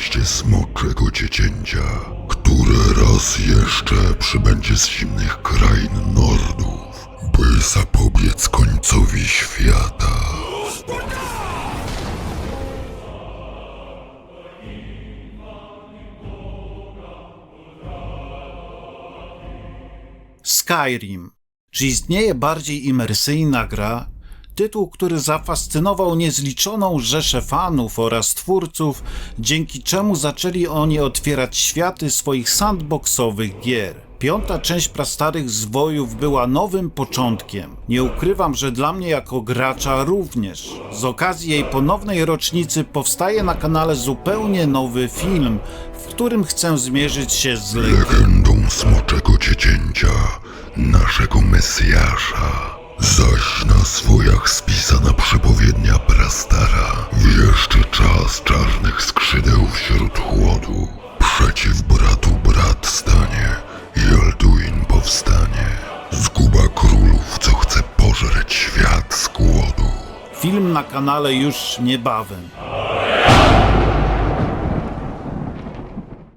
nadejście smoczego dziecięcia, które raz jeszcze przybędzie z zimnych krain Nordów, by zapobiec końcowi świata. Skyrim. Czy istnieje bardziej imersyjna gra? Tytuł, który zafascynował niezliczoną rzeszę fanów oraz twórców, dzięki czemu zaczęli oni otwierać światy swoich sandboxowych gier. Piąta część prastarych zwojów była nowym początkiem. Nie ukrywam, że dla mnie jako gracza również. Z okazji jej ponownej rocznicy powstaje na kanale zupełnie nowy film, w którym chcę zmierzyć się z legendą. smoczego dziecięcia, naszego Mesjasza. Zaś na swojach spisana przepowiednia prastara, wieszczy czas czarnych skrzydeł wśród chłodu. Przeciw bratu brat stanie, i Elduin powstanie. Zguba królów, co chce pożreć świat z głodu. Film na kanale już niebawem.